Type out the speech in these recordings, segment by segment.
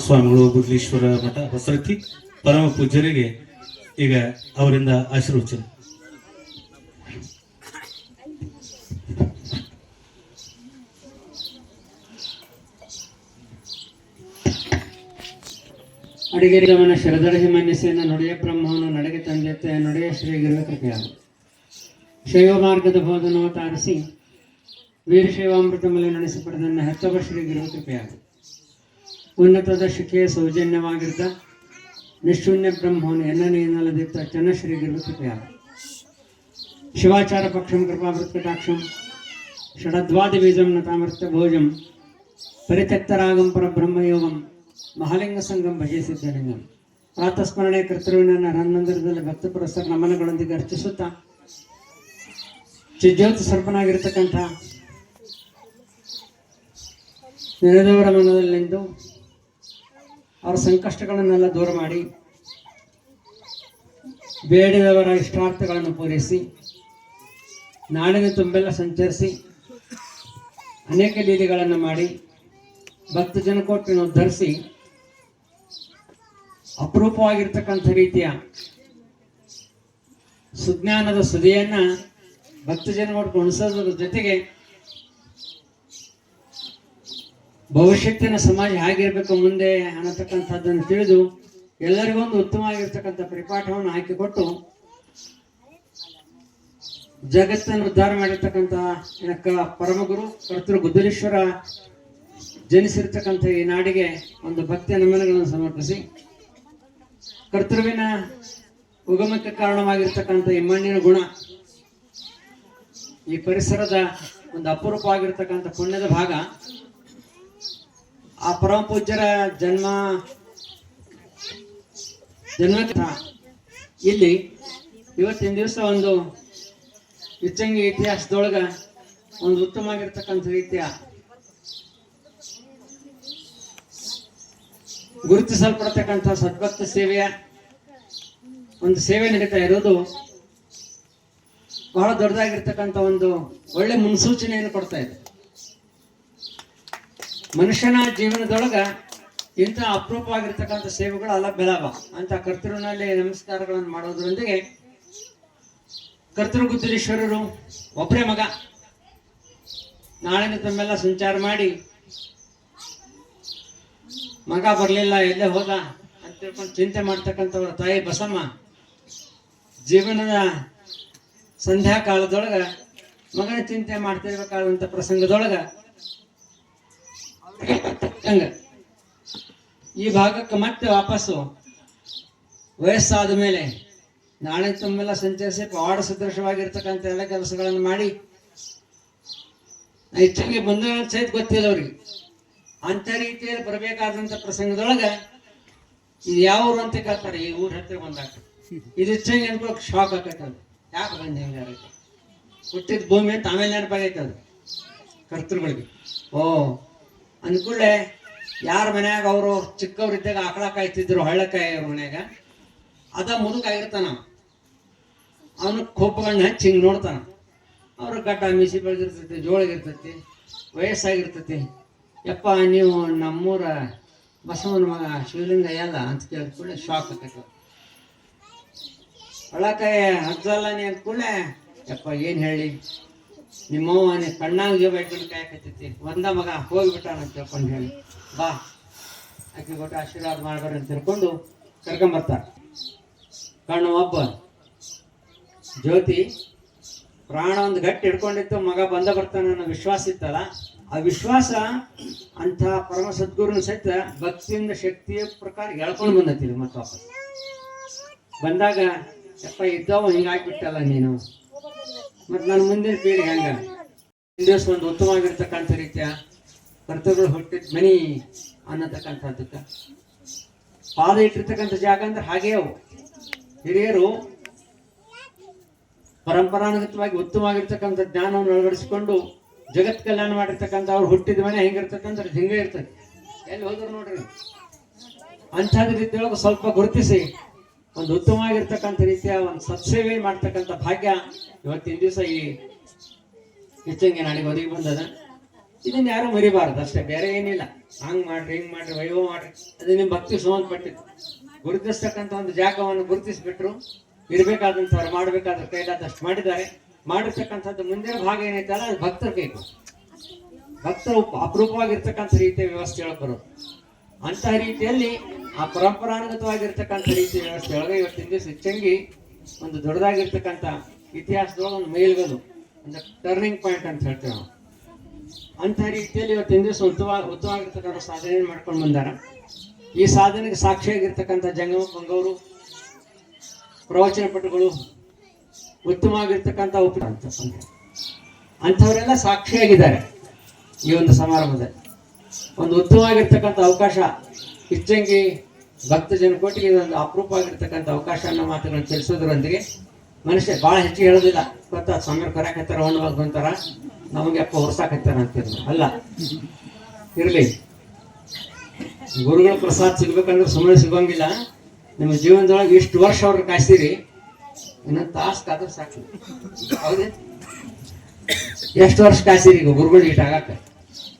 ಸ್ವಾಮಿಗಳು ಗುಡ್ಲೀಶ್ವರ ಮಠ ಹೊಸರತಿ ಪರಮ ಪೂಜ್ಯರಿಗೆ ಈಗ ಅವರಿಂದ ಆಶೀರ್ವಚನ. ಅಡಿಗೆ ಗಮನ ಶರದರ್ಹಿ ಮನ್ಯಸೇನ ನುಡಿಯ ಬ್ರಹ್ಮವನ್ನು ನಡೆಗೆ ತಂದೆತ್ತೆ ನುಡಿಯ ಶ್ರೀಗಿರುವ ಗುರು ಕೃಪೆಯಾಗು ಶೈವ ಮಾರ್ಗದ ಬೋಧನವ ತಾರಿಸಿ ವೀರಶೈವಾಮೃತ ಮೇಲೆ ನಡೆಸಿ ಪಡೆದನ್ನು ಹೆತ್ತವ ಶ್ರೀಗಿರುವ ಉನ್ನತದ ಶಿಖೆಯ ಸೌಜನ್ಯವಾಗಿದ್ದ ನಿಶೂನ್ಯ ಬ್ರಹ್ಮವನ್ನು ಎನ್ನನೆಯನ್ನಲದಿತ್ತ ಚನ್ನ ಚನ್ನಶ್ರೀ ಗುರು ಕೃಪೆಯಾಗು ಶಿವಾಚಾರ ಪಕ್ಷಂ ಕೃಪಾವೃತ್ಕಟಾಕ್ಷಂ ಷಡದ್ವಾದಿ ಬೀಜಂ ನತಾಮೃತ ಭೋಜಂ ಪರಿತ್ಯಕ್ತರಾಗಂ ಪರಬ್ರಹ್ಮಯೋಗಂ ಮಹಾಲಿಂಗ ಸಂಗಂ ಭಜಿಸಿದ್ದಲಿಂಗಂ ಪ್ರಾತಸ್ಮರಣೆ ಕರ್ತೃವಿನ ಹನ್ನೊಂದರದಲ್ಲಿ ಭಕ್ತ ಪುರಸ್ಸರ ನಮನಗಳೊಂದಿಗೆ ಅರ್ಚಿಸುತ್ತಾ ಚಿಜ್ಯೋತಿ ಸರ್ಪನಾಗಿರ್ತಕ್ಕಂಥ ನೆನೆದವರ ಮನದಲ್ಲಿಂದು ಅವರ ಸಂಕಷ್ಟಗಳನ್ನೆಲ್ಲ ದೂರ ಮಾಡಿ ಬೇಡಿದವರ ಇಷ್ಟಾರ್ಥಗಳನ್ನು ಪೂರೈಸಿ, ನಾಡಿನ ತುಂಬೆಲ್ಲ ಸಂಚರಿಸಿ, ಅನೇಕ ಲೀಲೆಗಳನ್ನು ಮಾಡಿ ಭಕ್ತ ಜನಕೋಟಿನ ಉದ್ಧರಿಸಿ ಅಪರೂಪವಾಗಿರ್ತಕ್ಕಂಥ ರೀತಿಯ ಸುಜ್ಞಾನದ ಸುದಿಯನ್ನು ಭಕ್ತ ಜನಕೋಟ್ ಉಣಿಸೋದ್ರ ಜೊತೆಗೆ ಭವಿಷ್ಯತ್ತಿನ ಸಮಾಜ ಹೇಗಿರ್ಬೇಕು ಮುಂದೆ ಅನ್ನತಕ್ಕಂಥದ್ದನ್ನು ತಿಳಿದು ಎಲ್ಲರಿಗೂ ಒಂದು ಉತ್ತಮವಾಗಿರ್ತಕ್ಕಂಥ ಪರಿಪಾಠವನ್ನು ಹಾಕಿಕೊಟ್ಟು ಜಗತ್ತನ್ನು ಉದ್ಧಾರ ಮಾಡಿರ್ತಕ್ಕಂಥ ಏನಕ್ಕ ಪರಮಗುರು ಕರ್ತೃ ಗುದ್ದಲೇಶ್ವರ ಜನಿಸಿರ್ತಕ್ಕಂಥ ಈ ನಾಡಿಗೆ ಒಂದು ಭಕ್ತಿಯ ನಮನಗಳನ್ನು ಸಮರ್ಪಿಸಿ. ಕರ್ತೃವಿನ ಉಗಮಕ್ಕೆ ಕಾರಣವಾಗಿರ್ತಕ್ಕಂಥ ಈ ಮಣ್ಣಿನ ಗುಣ, ಈ ಪರಿಸರದ ಒಂದು ಅಪರೂಪವಾಗಿರ್ತಕ್ಕಂಥ ಪುಣ್ಯದ ಭಾಗ. ಆ ಪರಮ ಪೂಜ್ಯರ ಜನ್ಮ ಜನ್ಮ ಇಲ್ಲಿ ಇವತ್ತಿನ ದಿವಸ ಒಂದು ಇಚ್ಚಂಗಿ ಇತಿಹಾಸದೊಳಗ ಒಂದು ಉತ್ತಮವಾಗಿರ್ತಕ್ಕಂಥ ರೀತಿಯ ಗುರುತಿಸಲ್ಪಡ್ತಕ್ಕಂಥ ಸದ್ಭಕ್ತ ಸೇವೆಯ ಒಂದು ಸೇವೆ ನಡೀತಾ ಇರೋದು ಬಹಳ ದೊಡ್ಡದಾಗಿರ್ತಕ್ಕಂಥ ಒಂದು ಒಳ್ಳೆ ಮುನ್ಸೂಚನೆಯನ್ನು ಕೊಡ್ತಾ ಇದೆ. ಮನುಷ್ಯನ ಜೀವನದೊಳಗ ಇಂಥ ಅಪರೂಪವಾಗಿರ್ತಕ್ಕಂಥ ಸೇವೆಗಳು ಅಲ್ಲ ಬೆಲಾಭ ಅಂತ ಕರ್ತೃನಲ್ಲಿ ನಮಸ್ಕಾರಗಳನ್ನು ಮಾಡೋದ್ರೊಂದಿಗೆ ಕರ್ತೃ ಗುದ್ದಲೇಶ್ವರರು ಒಬ್ಬರೇ ಮಗ. ನಾಳೆನ ತಮ್ಮೆಲ್ಲ ಸಂಚಾರ ಮಾಡಿ, ಮಗ ಬರಲಿಲ್ಲ, ಎಲ್ಲೇ ಹೋದ ಅಂತ ತಿಳ್ಕೊಂಡು ಚಿಂತೆ ಮಾಡ್ತಕ್ಕಂಥವ್ರ ತಾಯಿ ಬಸಮ್ಮ ಜೀವನದ ಸಂಧ್ಯಾ ಕಾಲದೊಳಗ ಮಗನ ಚಿಂತೆ ಮಾಡ್ತಿರ್ಬೇಕಾದಂಥ ಪ್ರಸಂಗದೊಳಗ ಹಂಗ. ಈ ಭಾಗಕ್ಕೆ ಮತ್ತೆ ವಾಪಸ್ಸು. ವಯಸ್ಸಾದ ಮೇಲೆ ನಾಳೆ ತಮ್ಮೆಲ್ಲ ಸಂಚರಿಸಿ ಪವಾಡ ಸದೃಶವಾಗಿರ್ತಕ್ಕಂಥ ಎಲ್ಲ ಕೆಲಸಗಳನ್ನು ಮಾಡಿ ಹೆಚ್ಚಿಗೆ ಬಂದ ಸಹಿತ ಗೊತ್ತಿಲ್ಲ ಅವ್ರಿಗೆ. ಅಂತ ರೀತಿಯಲ್ಲಿ ಬರಬೇಕಾದಂಥ ಪ್ರಸಂಗದೊಳಗೆ ಇದು ಯಾವ ಊರು ಅಂತ ಕೇಳ್ತಾರೆ, ಈ ಊರ ಹತ್ತಿರ ಬಂದಾಗ. ಇದು ಹೆಚ್ಚಾಗಿ ಅನ್ಕೊಳಕ್ ಶಾಕ್ ಆಕೈತೆ ಅದು. ಯಾಕೆ ಬಂದು ಹಿಂಗಾಗೈತೆ ಹುಟ್ಟಿದ ಭೂಮಿ ಅಂತ ಆಮೇಲೆ ನೆನಪಾಗೈತೆ ಅದು. ಕರ್ತೃಗಳಿಗೆ. ಓ ಅಂದ್ಕೂಡ್ಲೆ ಯಾರ ಮನ್ಯಾಗ ಅವರು ಚಿಕ್ಕವ್ರಿದ್ದಾಗ ಆಕಳ ಕಾಯ್ತಿದ್ರು ಹಳ್ಳಕಾಯಿ ಅವ್ರ ಮನ್ಯಾಗ, ಅದ ಮುದುಕಾಗಿರ್ತಾನ ಅವನು ಕೊಬ್ಬಗಣ್ಣ ಹಚ್ಚಿ ಹಿಂಗೆ ನೋಡ್ತಾನ. ಅವ್ರ ಗಡ್ಡ ಮೀಸಿ ಬೆಳೆದಿರ್ತೈತಿ, ಜೋಳಗಿರ್ತೈತಿ, ವಯಸ್ಸಾಗಿರ್ತೈತಿ. ಯಪ್ಪ, ನೀವು ನಮ್ಮೂರ ಬಸವನ ಮಗ ಶಿವಲಿಂಗ ಎಲ್ಲ ಅಂತ ಕೇಳಿದ ಕೂಡಲೇ ಶಾಕ್ ಆಕೈತಿ ಹಳ್ಳಕಾಯಿ ಹಚ್ಚಲ್ಲ ನೀ ಅಂದ ಯಪ್ಪ, ಏನು ಹೇಳಿ? ನಿಮ್ಮವ್ವ ನೀ ಕಣ್ಣಾಗ ಬೈಕೊಂಡು ಕಾಯಕತ್ತೈತಿ ಒಂದ ಮಗ ಹೋಗ್ಬಿಟ್ಟಾನ ತಿಳ್ಕೊಂಡು ಹೇಳಿ. ಬಾ. ಆಕೆ ಕೊಟ್ಟು ಆಶೀರ್ವಾದ ಮಾಡ್ಬಾರ ಅಂತ ತಿಳ್ಕೊಂಡು ಕರ್ಕೊಂಬರ್ತಾರೆ ಕಣ್ಣು ಒಬ್ಬ. ಜ್ಯೋತಿ, ಪ್ರಾಣ ಒಂದು ಗಟ್ಟಿ ಹಿಡ್ಕೊಂಡಿತ್ತು, ಮಗ ಬಂದ ಬರ್ತಾನೆ ಅನ್ನೋ ವಿಶ್ವಾಸ ಇತ್ತಲ್ಲ? ಆ ವಿಶ್ವಾಸ ಅಂತ ಪರಮ ಸದ್ಗುರುನ ಸಹಿತ ಭಕ್ತಿಯಿಂದ ಶಕ್ತಿಯ ಪ್ರಕಾರ ಎಳ್ಕೊಂಡು ಬಂದೈತಿ ಮತ್ತೆ ಬಂದಾಗ, ಯಪ್ಪ ಇದ್ದವ ಹಿಂಗಾಗ್ಬಿಟ್ಟಲ್ಲ ನೀನು. ಮತ್ತು ನನ್ನ ಮುಂದಿನ ಪೀಳಿಗೆ ಹೆಂಗ? ದಿವಸ ಒಂದು ಉತ್ತಮವಾಗಿರ್ತಕ್ಕಂಥ ರೀತಿಯ ಕರ್ತವ್ಯಗಳು ಹುಟ್ಟಿದ ಮನಿ ಅನ್ನತಕ್ಕಂಥದ್ದಕ್ಕೆ. ಪಾದ ಇಟ್ಟಿರ್ತಕ್ಕಂಥ ಜಾಗ ಅಂದ್ರೆ ಹಾಗೇ ಅವು. ಹಿರಿಯರು ಪರಂಪರಾನುಗತವಾಗಿ ಉತ್ತಮವಾಗಿರ್ತಕ್ಕಂಥ ಜ್ಞಾನವನ್ನು ಅಳವಡಿಸಿಕೊಂಡು ಜಗತ್ ಕಲ್ಯಾಣ ಮಾಡಿರ್ತಕ್ಕಂಥ ಅವ್ರು ಹುಟ್ಟಿದ ಮನೆ ಹೆಂಗಿರ್ತಕ್ಕಂಥ ಹಿಂಗೆ ಇರ್ತದೆ. ಎಲ್ಲಿ ಹೋದ್ರು ನೋಡ್ರಿ. ಅಂಥದ್ದು ರೀತಿಯೊಳಗೆ ಸ್ವಲ್ಪ ಗುರುತಿಸಿ. ಒಂದು ಉತ್ತಮವಾಗಿರ್ತಕ್ಕಂಥ ರೀತಿಯ ಒಂದು ಸತ್ಸೇವೆ ಮಾಡ್ತಕ್ಕಂಥ ಭಾಗ್ಯ ಇವತ್ತಿನ ದಿವಸ ಈ ಹೆಚ್ಚಂಗೆ ನಾಡಿಗೆ ಒದಗಿ ಬಂದದ. ಇದನ್ನ ಯಾರು ಮರಿಬಾರ್ದು, ಅಷ್ಟೇ ಬೇರೆ ಏನಿಲ್ಲ. ಹಂಗ್ ಮಾಡ್ರಿ, ಹಿಂಗ್ ಮಾಡ್ರಿ, ವೈಭವ ಮಾಡ್ರಿ. ಅದು ನಿಮ್ ಭಕ್ತಿ ಸಂಬಂಧಪಟ್ಟಿತ್ತು ಗುರುತಿಸ್ತಕ್ಕಂಥ ಒಂದು ಜಾಗವನ್ನು ಗುರುತಿಸ್ಬಿಟ್ರು. ಇರ್ಬೇಕಾದಂಥವ್ರು ಮಾಡ್ಬೇಕಾದ್ರೆ ಕೈಲಾದಷ್ಟು ಮಾಡಿದ್ದಾರೆ. ಮಾಡಿರ್ತಕ್ಕಂಥದ್ದು ಮುಂದಿನ ಭಾಗ ಏನೈತಲ್ಲ ಅದು ಭಕ್ತರ ಕೈಗೂ ಭಕ್ತರು ಅಪರೂಪವಾಗಿರ್ತಕ್ಕಂಥ ರೀತಿಯ ವ್ಯವಸ್ಥೆ ಬರೋದು. ಅಂತಹ ರೀತಿಯಲ್ಲಿ ಆ ಪರಂಪರಾನುಗತವಾಗಿರ್ತಕ್ಕಂಥ ರೀತಿ ವ್ಯವಸ್ಥೆ ಒಳಗೆ ಇವತ್ತಿನ ದಿವಸ ಹೆಚ್ಚಂಗಿ ಒಂದು ದೊಡ್ಡದಾಗಿರ್ತಕ್ಕಂಥ ಇತಿಹಾಸದೊಳಗೆ ಒಂದು ಮೇಲ್ಗದು ಒಂದು ಟರ್ನಿಂಗ್ ಪಾಯಿಂಟ್ ಅಂತ ಹೇಳ್ತೇವೆ ನಾವು. ಅಂಥ ರೀತಿಯಲ್ಲಿ ಇವತ್ತಿನ ದಿವಸ ಉತ್ತಮ ಉತ್ತಮವಾಗಿರ್ತಕ್ಕಂಥ ಸಾಧನೆ ಮಾಡ್ಕೊಂಡು ಬಂದಾರ. ಈ ಸಾಧನೆಗೆ ಸಾಕ್ಷಿಯಾಗಿರ್ತಕ್ಕಂಥ ಜಂಗಮ ಬಂಗವರು ಪ್ರವಚನ ಪಟುಗಳು, ಉತ್ತಮವಾಗಿರ್ತಕ್ಕಂಥ ಉಪ ಅಂತ ಅಂಥವರೆಲ್ಲ ಸಾಕ್ಷಿಯಾಗಿದ್ದಾರೆ ಈ ಒಂದು ಸಮಾರಂಭದಲ್ಲಿ. ಒಂದು ಉತ್ತಮವಾಗಿರ್ತಕ್ಕಂಥ ಅವಕಾಶ ಇಚ್ಚಂಗಿ ಭಕ್ತ ಜನಕೋಟಿಗೆ ಇದೊಂದು ಅಪರೂಪವಾಗಿರ್ತಕ್ಕಂಥ ಅವಕಾಶ ಅನ್ನ ಮಾತುಗಳನ್ನು ತಿಳಿಸೋದ್ರೊಂದಿಗೆ ಮನುಷ್ಯ ಭಾಳ ಹೆಚ್ಚಿಗೆ ಹೇಳೋದಿಲ್ಲ. ಗೊತ್ತಾ? ಸಮೀರ್ ಕರಾಕತ್ತಾರ ಹೊಣ್ಣವಾಗ ಅಂತಾರ. ನಮಗೆ ಅಪ್ಪ ಹೊರ್ಸಾಕತ್ತಾರ ಅಂತ ನಾವು. ಅಲ್ಲ, ಇರಲಿ. ಗುರುಗಳ ಪ್ರಸಾದ ಸಿಗ್ಬೇಕಂದ್ರೆ ಸುಮ್ಮನೆ ಸಿಗೋಂಗಿಲ್ಲ ನಿಮ್ಮ ಜೀವನದೊಳಗೆ ಇಷ್ಟು ವರ್ಷ ಅವ್ರಿಗೆ ಕಾಯ್ಸಿರಿ. ಇನ್ನೊಂದು ತಾಸು ಕಾದ್ರೆ ಸಾಕು. ಹೌದೇ? ಎಷ್ಟು ವರ್ಷ ಕಾಯ್ಸಿರಿ ಈಗ ಗುರುಗಳು ಇಟ್ಟು ಆಗಕ್ಕೆ?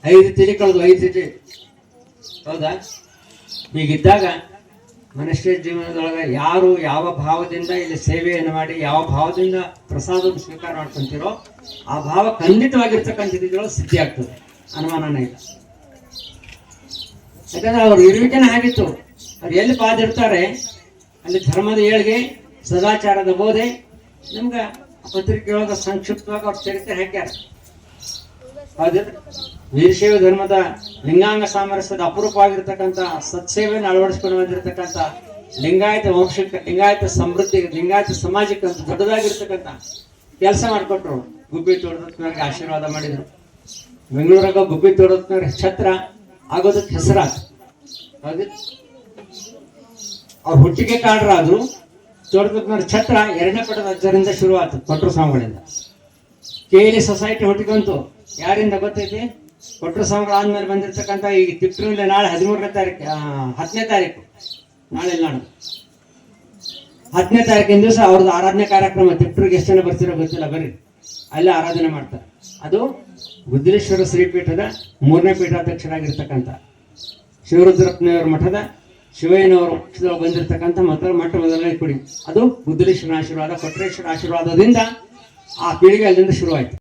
ಐದು ತಿಳಿ ಕಳೆದು ಐದು ತಿಳಿ. ಹೌದಾ? ಹೀಗಿದ್ದಾಗ ಮನುಷ್ಯ ಜೀವನದೊಳಗೆ ಯಾರು ಯಾವ ಭಾವದಿಂದ ಇಲ್ಲಿ ಸೇವೆಯನ್ನು ಮಾಡಿ ಯಾವ ಭಾವದಿಂದ ಪ್ರಸಾದವನ್ನು ಸ್ವೀಕಾರ ಮಾಡ್ಕೊಂತೀರೋ ಆ ಭಾವ ಖಂಡಿತವಾಗಿರ್ತಕ್ಕಂಥ ಇದ್ರೊಳಗೆ ಸಿದ್ಧಿ ಆಗ್ತದೆ. ಅನುಮಾನನೇ ಇಲ್ಲ. ಯಾಕಂದ್ರೆ ಅವ್ರ ಇರುವಿಕೆನ ಆಗಿತ್ತು. ಅವ್ರು ಎಲ್ಲಿ ಪಾದಿರ್ತಾರೆ? ಅಲ್ಲಿ ಧರ್ಮದ ಏಳ್ಗೆ, ಸದಾಚಾರದ ಬೋಧೆ, ನಿಮ್ಗೆ ಪತ್ರಿಕೆಯೊಳಗೆ ಸಂಕ್ಷಿಪ್ತವಾಗಿ ಅವ್ರ ಚರಿತ್ರೆ ಹಾಕ್ಯಾರ. ವೀರಶೈವ ಧರ್ಮದ ಲಿಂಗಾಂಗ ಸಾಮರಸ್ಯದ ಅಪರೂಪವಾಗಿರ್ತಕ್ಕಂಥ ಸತ್ಸೇವೆಯನ್ನು ಅಳವಡಿಸಿಕೊಂಡು ಬಂದಿರತಕ್ಕಂಥ ಲಿಂಗಾಯತ ವಂಶಕ್ಕೆ, ಲಿಂಗಾಯತ ಸಮೃದ್ಧಿ, ಲಿಂಗಾಯತ ಸಮಾಜಕ್ಕೆ ಒಂದು ದೊಡ್ಡದಾಗಿರ್ತಕ್ಕಂಥ ಕೆಲಸ ಮಾಡಿಕೊಟ್ರು. ಗುಬ್ಬಿ ತೋಡದತ್ನವ್ರಿಗೆ ಆಶೀರ್ವಾದ ಮಾಡಿದರು. ಬೆಂಗಳೂರಾಗ ಗುಬ್ಬಿ ತೋಡದತ್ನವ್ರ ಛತ್ರ ಆಗೋದಕ್ಕೆ ಹೆಸರಾತು ಅವ್ರ ಹುಟ್ಟಿಗೆ ಕಾಡ್ರಾದ್ರು. ತೋಟದವ್ರ ಛತ್ರ ಎರಡನೇ ಪಟ್ಟದ ಅಜ್ಜರಿಂದ ಶುರುವಾತು ಕೊಟ್ರು ಸ್ವಾಮಿಗಳಿಂದ. ಕೇಲಿ ಸೊಸೈಟಿ ಹುಟ್ಟಿಕೊಂತು ಯಾರಿಂದ ಗೊತ್ತೈತಿ? ಕೊಟ್ರು ಸ್ವಾಮಿಗಳು ಆದ್ಮೇಲೆ ಬಂದಿರ್ತಕ್ಕಂಥ ಈ ತಿಪ್ಟೂರಲ್ಲಿ ನಾಳೆ ಹದಿಮೂರನೇ ತಾರೀಕು ಹತ್ತನೇ ತಾರೀಕು. ನಾಳೆ ನಾನು ಹತ್ತನೇ ತಾರೀಕಿನ ದಿವಸ ಅವ್ರದ್ದು ಆರಾಧನೆ ಕಾರ್ಯಕ್ರಮ ತಿಪ್ಟೂರಿಗೆ ಎಷ್ಟು ಜನ ಬರ್ತಿರೋ ಗೊತ್ತಿಲ್ಲ, ಬರ್ರಿ. ಅಲ್ಲೇ ಆರಾಧನೆ ಮಾಡ್ತಾರೆ. ಅದು ಗುದ್ದಲೇಶ್ವರ ಶ್ರೀಪೀಠದ ಮೂರನೇ ಪೀಠಾಧ್ಯಕ್ಷರಾಗಿರ್ತಕ್ಕಂಥ ಶಿವರುದ್ರಪ್ಪನವರ ಮಠದ ಶಿವಯ್ಯನವರು ಪಕ್ಷದೊಳಗೆ ಬಂದಿರತಕ್ಕಂಥ ಮೊದಲ ಮಠ ಮೊದಲನೇ ಕುಡಿ. ಅದು ಬುದ್ಧೇಶ್ವರ ಆಶೀರ್ವಾದ, ಕೊಟ್ರೇಶ್ವರ ಆಶೀರ್ವಾದದಿಂದ ಆ ಪೀಳಿಗೆ ಅಲ್ಲಿಂದ ಶುರುವಾಯಿತು.